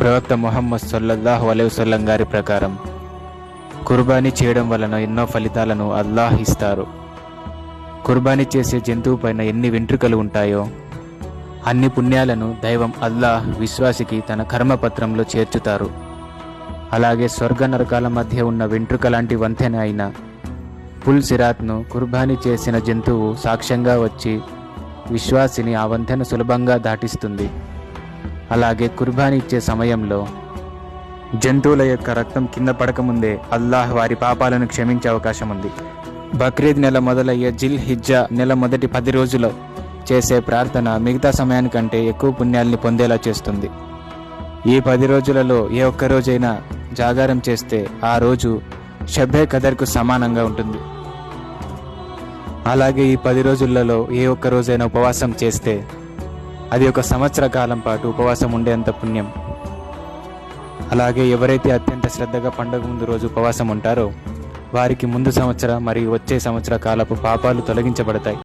ప్రవక్త మొహమ్మద్ సొల్లల్లాహు అలైవసల్లం గారి ప్రకారం కుర్బానీ చేయడం వలన ఎన్నో ఫలితాలను అల్లాహ్ ఇస్తారు. కుర్బానీ చేసే జంతువు పైన ఎన్ని వెంట్రుకలు ఉంటాయో అన్ని పుణ్యాలను దైవం అల్లాహ్ విశ్వాసికి తన కర్మపత్రంలో చేర్చుతారు. అలాగే స్వర్గ నరకాల మధ్య ఉన్న వెంట్రుక లాంటి వంతెన అయిన పుల్ సిరాత్ను కుర్బానీ చేసిన జంతువు సాక్ష్యంగా వచ్చి విశ్వాసిని ఆ వంతెన సులభంగా దాటిస్తుంది. అలాగే కుర్బానీ ఇచ్చే సమయంలో జంతువుల యొక్క రక్తం కింద పడకముందే అల్లాహ్ వారి పాపాలను క్షమించే అవకాశం ఉంది. బక్రీద్ నెల మొదలయ్యే జిల్ హిజ్జా నెల మొదటి పది రోజులు చేసే ప్రార్థన మిగతా సమయానికంటే ఎక్కువ పుణ్యాల్ని పొందేలా చేస్తుంది. ఈ పది రోజులలో ఏ ఒక్క రోజైనా జాగారం చేస్తే ఆ రోజు షబ్బే కదర్కు సమానంగా ఉంటుంది. అలాగే ఈ పది రోజులలో ఏ ఒక్క రోజైనా ఉపవాసం చేస్తే అది ఒక సంవత్సర కాలం పాటు ఉపవాసం ఉండేంత పుణ్యం. అలాగే ఎవరైతే అత్యంత శ్రద్ధగా పండుగ ముందు రోజు ఉపవాసం ఉంటారో వారికి ముందు సంవత్సర మరియు వచ్చే సంవత్సర కాలపు పాపాలు తొలగించబడతాయి.